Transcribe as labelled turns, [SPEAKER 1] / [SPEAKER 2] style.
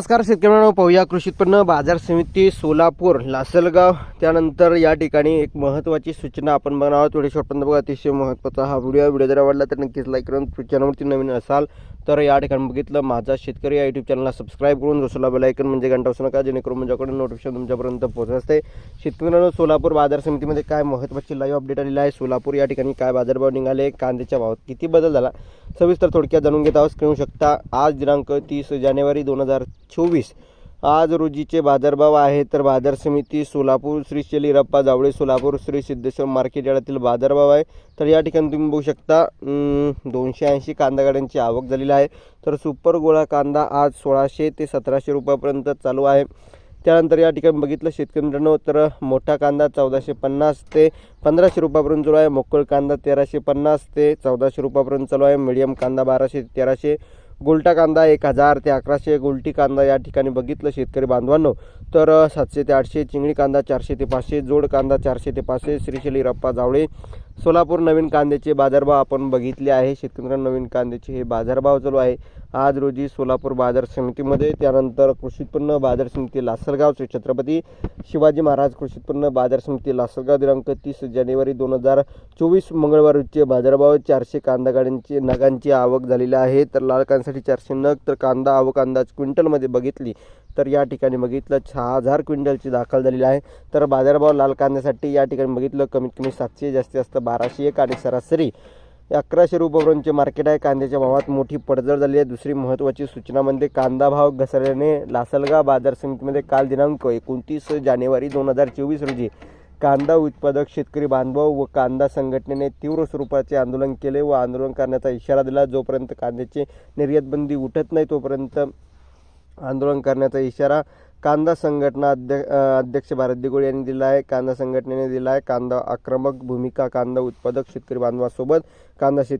[SPEAKER 1] नमस्कार शेतकऱ्यांना पाहूया कृषी उत्पन्न बाजार समिती सोलापूर लासलगाव. त्यानंतर या ठिकाणी एक महत्त्वाची सूचना आपण बघणार आहोत. व्हिडिओ शॉर्टपर्यंत बघा अतिशय महत्त्वाचा हा व्हिडिओ. व्हिडिओ जर आवडला तर नक्कीच लाईक करून चॅनलवरती नवीन असाल तर या ठिकाणी बघितलं माझा शेतकरी या यूट्यूब चॅनलला सबस्क्राईब करून रसोला बेलायकन म्हणजे घंटा असू नका जेणेकरून माझ्याकडे नोटिफिकेशन तुमच्यापर्यंत पोहोचत असते. शेतकऱ्यांना सोलापूर बाजार समितीमध्ये काय महत्त्वाची लाईव्ह अपडेट आलेली आहे? सोलापूर या ठिकाणी काय बाजारभाव निघाले? कांद्याच्या भावात किती बदल झाला? सविस्तर थोडक्यात जाणून घेत आहोत. स्क्रीन शकता आज दिनांक तीस जानेवारी दोन हजार चोवीस. आज रोजीचे बाजारभाव आहे तर बाजार समिती सोलापूर श्री शेलीरप्पा जावळे सोलापूर श्री सिद्धेश्वर मार्केट यातील बाजारभाव आहे. तर या ठिकाणी तुम्ही बघू शकता दोनशे ऐंशी कांदा गाड्यांची आवक झालेली आहे. तर सुपर गोळा कांदा आज सोळाशे ते सतराशे रुपयापर्यंत चालू आहे. त्यानंतर या ठिकाणी बघितलं शेतकरी मित्रांनो तर मोठा कांदा चौदाशे पन्नास ते पंधराशे रुपयापर्यंत चालू आहे. मोकळ कांदा तेराशे पन्नास ते चौदाशे रुपयापर्यंत चालू आहे. मिडियम कांदा बाराशे ते तेराशे. गुलटा कांदा एक हजार ते अकराशे गुलटी कांदा या ठिकाणी बघितलं शेतकरी बांधवांनो. तर सातशे ते आठशे चिंगळी कांदा चारशे ते पाचशे जोड कांदा चारशे ते पाचशे श्रीशैली रप्पा जावळे सोलापूर नवीन कांद्याचे बाजारभाव आपण बघितले आहे. शेतकऱ्यांना नवीन कांद्याचे हे बाजारभाव चालू आहे. आज रोजी सोलापूर बाजार समितीमध्ये त्यानंतर कृषी उत्पन्न बाजार समिती लासलगावचे छत्रपती शिवाजी महाराज कृषी उत्पन्न बाजार समिती लासलगाव दिनांक तीस जानेवारी दोन हजार चोवीस मंगळवार रोजचे बाजारभाव चारशे कांदा गाड्यांची नगांची आवक झालेली आहे. तर लाल कांद्यासाठी चारशे नग तर कांदा आवक अंदाज क्विंटलमध्ये बघितली तर या ठिकाणी बघितलं सहा हजार क्विंटलची दाखल झालेली आहे. तर बाजारभाव लाल कांद्यासाठी या ठिकाणी बघितलं कमीत कमी सातशे जास्तीत जास्त बाराशे एक आणि सरासरी अकराशे रुपयापर्यंतचे मार्केट आहे. कांद्याच्या भावात मोठी पडझड झाली आहे. दुसरी महत्त्वाची सूचना म्हणजे कांदा भाव घसरल्याने लासलगाव बाजार समितीमध्ये काल दिनांक एकोणतीस जानेवारी दोन हजार चोवीस रोजी कांदा उत्पादक शेतकरी बांधव व कांदा संघटनेने तीव्र स्वरूपाचे आंदोलन केले व आंदोलन करण्याचा इशारा दिला. जोपर्यंत कांद्याची निर्यातबंदी उठत नाही तोपर्यंत आंदोलन करण्याचा इशारा कांदा संघटना अध्य अध्यक्ष भारत दिगोळे यांनी दिला आहे कांदा संघटनेने दिला आहे कांदा आक्रमक भूमिका कांदा उत्पादक शेतकरी बांधवासोबत कांदा शेत